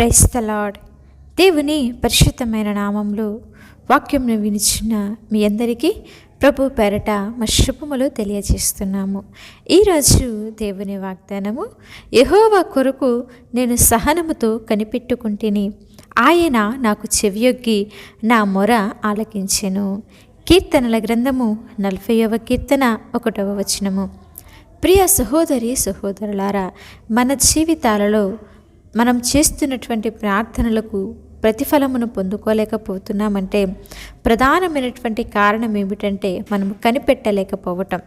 Price the lord దేవుని పరిశుద్ధమైన నామంలో వాక్యంను వినిచిన మీ అందరికీ ప్రభు పేరట మా శుభములు తెలియజేస్తున్నాము. ఈరోజు దేవుని వాగ్దానము యహోవా కొరకు నేను సహనముతో కనిపెట్టుకుంటుని ఆయన నాకు చెవియొగ్గి నా మొర ఆలకించెను. కీర్తనల గ్రంథము నలభైవ కీర్తన ఒకటవ వచనము. ప్రియ సహోదరి సహోదరులారా మన జీవితాలలో మనం చేస్తున్నటువంటి ప్రార్థనలకు ప్రతిఫలమును పొందుకోలేకపోతున్నామంటే ప్రధానమైనటువంటి కారణం ఏమిటంటే మనం కనిపెట్టలేకపోవటం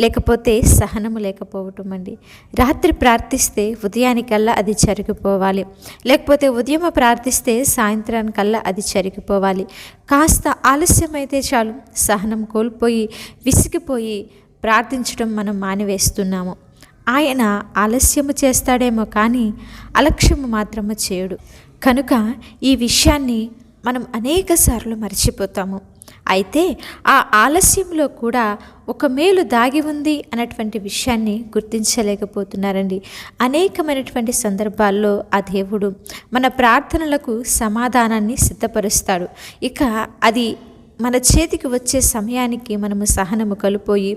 లేకపోతే సహనము లేకపోవటం అండి రాత్రి ప్రార్థిస్తే ఉదయానికల్లా అది జరిగిపోవాలి లేకపోతే ఉదయం ప్రార్థిస్తే సాయంత్రానికల్లా అది జరిగిపోవాలి. కాస్త ఆలస్యమైతే చాలు సహనం కోల్పోయి విసిగిపోయి ప్రార్థించడం మనం మానివేస్తున్నాము. ఆయన ఆలస్యము చేస్తాడేమో కానీ అలక్ష్యము మాత్రము చేయడు. కనుక ఈ విషయాన్ని మనం అనేక సార్లు మర్చిపోతాము. అయితే ఆ ఆలస్యంలో కూడా ఒక మేలు దాగి ఉంది అన్నటువంటి విషయాన్ని గుర్తించలేకపోతున్నారండి. అనేకమైనటువంటి సందర్భాల్లో ఆ దేవుడు మన ప్రార్థనలకు సమాధానాన్ని సిద్ధపరుస్తాడు. ఇక అది మన చేతికి వచ్చే సమయానికి మనము సహనము కలిపోయి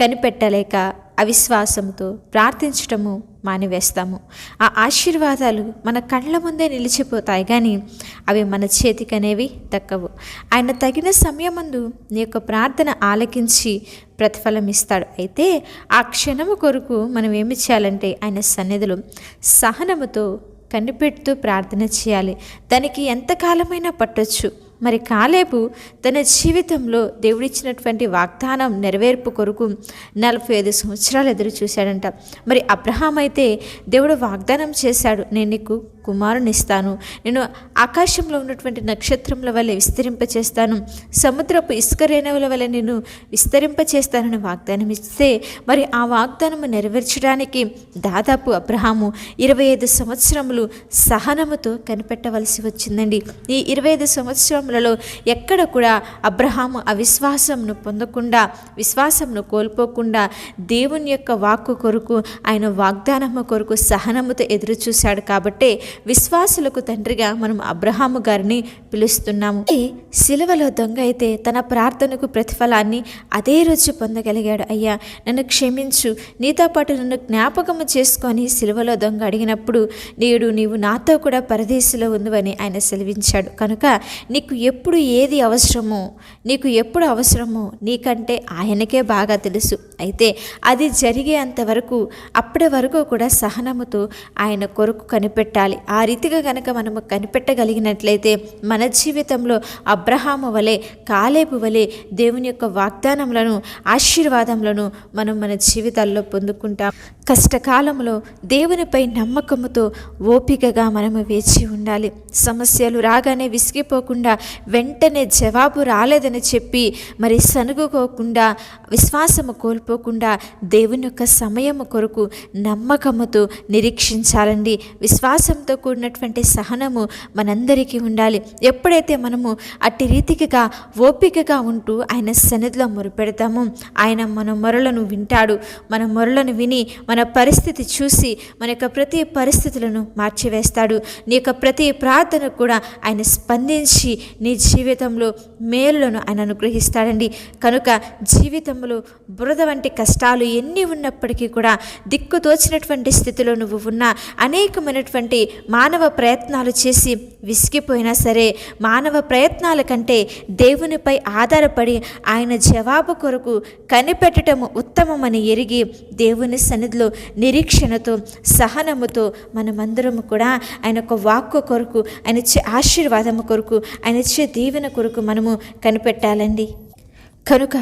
కనిపెట్టలేక అవిశ్వాసంతో ప్రార్థించటము మానివేస్తాము. ఆ ఆశీర్వాదాలు మన కళ్ళ ముందే నిలిచిపోతాయి కానీ అవి మన చేతికి అనేవి దక్కవు. ఆయన తగిన సమయమందు నీ యొక్క ప్రార్థన ఆలకించి ప్రతిఫలం ఇస్తాడు అయితే ఆ క్షణము కొరకు మనం ఏమి చేయాలంటే ఆయన సన్నిధిలో సహనముతో కనిపెడుతూ ప్రార్థన చేయాలి. దానికి ఎంతకాలమైనా పట్టొచ్చు. మరి కాలేబు తన జీవితంలో దేవుడిచ్చినటువంటి వాగ్దానం నెరవేర్పు కొరకు నలభై ఐదు సంవత్సరాలు ఎదురు చూశాడంట. మరి అబ్రహాం అయితే దేవుడు వాగ్దానం చేశాడు నేను నీకు కుమారునిస్తాను. నేను ఆకాశంలో ఉన్నటువంటి నక్షత్రముల వల్ల విస్తరింపచేస్తాను. సముద్రపు ఇసుక రేణువుల వల్ల నేను విస్తరింపచేస్తానని వాగ్దానం ఇస్తే మరి ఆ వాగ్దానము నెరవేర్చడానికి దాదాపు అబ్రహాము ఇరవై ఐదు సంవత్సరములు సహనముతో కనిపెట్టవలసి వచ్చిందండి. ఈ ఇరవై ఐదు సంవత్సరములలో ఎక్కడ కూడా అబ్రహాము అవిశ్వాసంను పొందకుండా విశ్వాసంను కోల్పోకుండా దేవుని యొక్క వాక్కు కొరకు ఆయన వాగ్దానము కొరకు సహనముతో ఎదురు చూశాడు కాబట్టే విశ్వాసులకు తండ్రిగా మనం అబ్రహాము గారిని పిలుస్తున్నాము. ఈ సిలువలో దొంగ అయితే తన ప్రార్థనకు ప్రతిఫలాన్ని అదే రోజు పొందగలిగాడు. అయ్యా నన్ను క్షమించు. నీతో పాటు నన్ను జ్ఞాపకము చేసుకొని సిలువలో దొంగ అడిగినప్పుడు నేడు నీవు నాతో కూడా పరదేశంలో ఉందని ఆయన సెలవించాడు. కనుక నీకు ఎప్పుడు ఏది అవసరమో నీకు ఎప్పుడు అవసరమో నీకంటే ఆయనకే బాగా తెలుసు. అయితే అది జరిగేంత వరకు అప్పటి వరకు కూడా సహనముతో ఆయన కొరకు కనిపెట్టాలి. ఆ రీతిగా కనుక మనము కనిపెట్టగలిగినట్లయితే మన జీవితంలో అబ్రహాము వలె కాలేపు వలె దేవుని యొక్క వాగ్దానములను ఆశీర్వాదములను మనం మన జీవితాల్లో పొందుకుంటాం. కష్టకాలంలో దేవునిపై నమ్మకముతో ఓపికగా మనము వేచి ఉండాలి. సమస్యలు రాగానే విసిగిపోకుండా వెంటనే జవాబు రాలేదని చెప్పి మరి సనుగుకోకుండా విశ్వాసము కోల్పోకుండా దేవుని యొక్క సమయము కొరకు నమ్మకముతో నిరీక్షించాలండి. విశ్వాసంతో కూడినటువంటి సహనము మనందరికీ ఉండాలి. ఎప్పుడైతే మనము అట్టి రీతికిగా ఓపికగా ఉంటూ ఆయన సన్నిధిలో మొరుపెడతామో ఆయన మన మొరలను వింటాడు. మన మొరలను విని మన పరిస్థితి చూసి మన యొక్క ప్రతి పరిస్థితులను మార్చివేస్తాడు. నీ యొక్క ప్రతి ప్రార్థన కూడా ఆయన స్పందించి నీ జీవితంలో మేలులను ఆయన అనుగ్రహిస్తాడండి. కనుక జీవితంలో బురద వంటి కష్టాలు ఎన్ని ఉన్నప్పటికీ కూడా దిక్కు తోచినటువంటి స్థితిలో నువ్వు ఉన్న అనేకమైనటువంటి మానవ ప్రయత్నాలు చేసి విసిగిపోయినా సరే మానవ ప్రయత్నాల కంటే దేవునిపై ఆధారపడి ఆయన జవాబు కొరకు కనిపెట్టడము ఉత్తమమని ఎరిగి దేవుని సన్నిధిలో నిరీక్షణతో సహనముతో మనమందరము కూడా ఆయన యొక్క వాక్కు కొరకు ఆయన ఇచ్చే ఆశీర్వాదము కొరకు ఆయన ఇచ్చే దీవెన కొరకు మనము కనిపెట్టాలండి. కనుక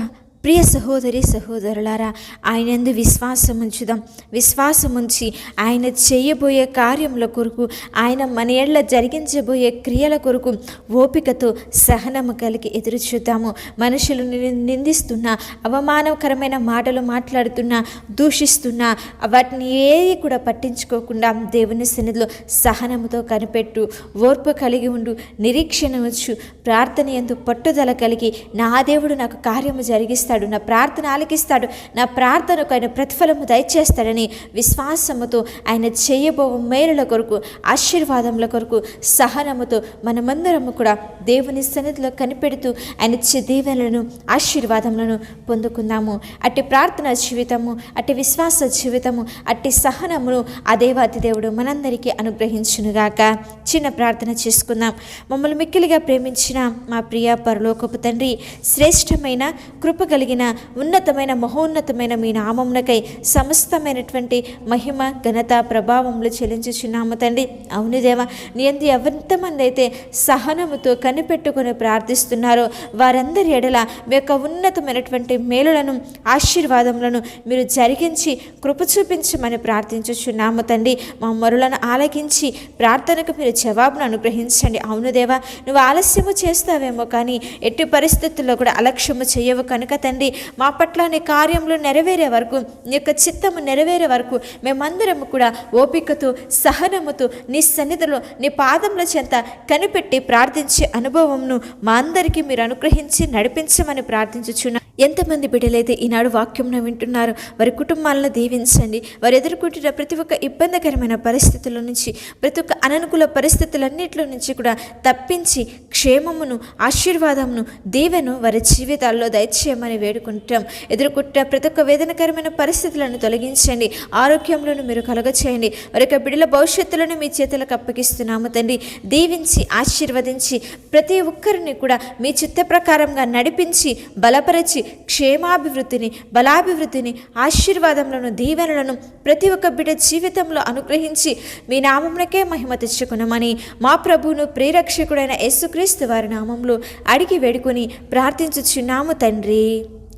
ప్రియ సహోదరి సహోదరులారా ఆయన ఎందు విశ్వాసం ఉంచుదాం. విశ్వాసం ఉంచి ఆయన చేయబోయే కార్యముల కొరకు ఆయన మన ఏళ్ళ జరిగించబోయే క్రియల కొరకు ఓపికతో సహనము కలిగి ఎదురు చూద్దాము. మనుషులు ని- అవమానకరమైన మాటలు మాట్లాడుతున్నా దూషిస్తున్నా వాటిని ఏది కూడా పట్టించుకోకుండా దేవుని సన్నిధిలో సహనముతో కనిపెట్టు ఓర్పు కలిగి ఉండు నిరీక్షణ వచ్చు ప్రార్థన ఎందు పట్టుదల కలిగి నా దేవుడు నాకు కార్యము జరిగిస్తాడు. ఆలకిస్తాడు నా ప్రార్థన ఆలకిస్తాడు. నా ప్రార్థనకు ఆయన ప్రతిఫలము దయచేస్తాడని విశ్వాసముతో ఆయన చేయబో మేలుల కొరకు ఆశీర్వాదముల కొరకు సహనముతో మనమందరము కూడా దేవుని సన్నిధిలో కనిపెడుతూ ఆయన ఇచ్చే దీవెనలను ఆశీర్వాదములను పొందుకుందాము. అట్టి ప్రార్థన జీవితము అట్టి విశ్వాస జీవితము అట్టి సహనమును ఆ దేవాతి దేవుడు మనందరికీ అనుగ్రహించునుగాక. చిన్న ప్రార్థన చేసుకుందాం. మమ్మల్ని మిక్కిలిగా ప్రేమించిన మా ప్రియ పరలోకపు తండ్రి శ్రేష్టమైన కృపగలి కలిగిన ఉన్నతమైన మహోన్నతమైన మీ నామమునకై సమస్తమైనటువంటి మహిమ ఘనత ప్రభావములు చెల్లించుచున్నాము తండ్రి. అవును దేవా నీ అందు ఎంతమంది అయితే సహనముతో కనిపెట్టుకొని ప్రార్థిస్తున్నారో వారందరి ఎడల మీ యొక్క ఉన్నతమైనటువంటి మేలులను ఆశీర్వాదములను మీరు జరిగించి కృప చూపించమని ప్రార్థించుచున్నాము తండ్రి. మా మరులను ఆలకించి ప్రార్థనకు మీరు జవాబును అనుగ్రహించండి. అవును దేవా నువ్వు ఆలస్యము చేస్తావేమో కానీ ఎట్టి పరిస్థితుల్లో కూడా అలక్ష్యము చేయవు కనుక తండ్రి. మా పట్ల నీ కార్యములు నెరవేరే వరకు నీ యొక్క చిత్తము నెరవేరే వరకు మేమందరము కూడా ఓపికతో సహనముతో నీ సన్నిధిలో నీ పాదముల చెంత కనిపెట్టి ప్రార్థించే అనుభవంను మా అందరికీ మీరు అనుగ్రహించి నడిపించమని ప్రార్థించుచున్నా ఎంతమంది బిడ్డలైతే ఈనాడు వాక్యంను వింటున్నారు వారి కుటుంబాలను దీవించండి. వారు ఎదుర్కొంటున్న ప్రతి ఒక్క ఇబ్బందికరమైన పరిస్థితుల నుంచి ప్రతి ఒక్క అననుకూల పరిస్థితులన్నింటిలో నుంచి కూడా తప్పించి క్షేమమును ఆశీర్వాదమును దీవెను వారి జీవితాల్లో దయచేయమని వేడుకుంటాం. ఎదుర్కొంటున్న ప్రతి ఒక్క వేదనకరమైన పరిస్థితులను తొలగించండి. ఆరోగ్యంలోను మీరు కలుగచేయండి. వారి యొక్క బిడ్డల భవిష్యత్తులను మీ చేతులకు అప్పగిస్తున్నాము తండ్రి. దీవించి ఆశీర్వదించి ప్రతి ఒక్కరిని కూడా మీ చిత్త ప్రకారంగా నడిపించి బలపరచి క్షేమాభివృద్ధిని బలాభివృద్ధిని ఆశీర్వాదములను దీవెనలను ప్రతి ఒక్క బిడ్డ జీవితంలో అనుగ్రహించి మీ నామమునకే మహిమ తెచ్చుకునమని మా ప్రభువును ప్రేరక్షకుడైన యేసుక్రీస్తు వారి నామంలో అడిగి వేడుకొని ప్రార్థించుచున్నాము తండ్రి.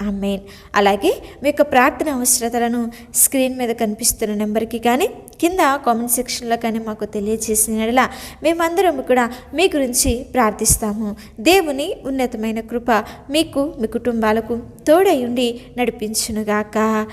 అమ్మేన్ అలాగే మీ యొక్క ప్రార్థన అవసరతలను స్క్రీన్ మీద కనిపిస్తున్న నెంబర్కి కానీ కింద కామెంట్ సెక్షన్లో కానీ మాకు తెలియజేసిన మేమందరం కూడా మీ గురించి ప్రార్థిస్తాము. దేవుని ఉన్నతమైన కృప మీకు మీ కుటుంబాలకు తోడై ఉండి నడిపించునుగాక.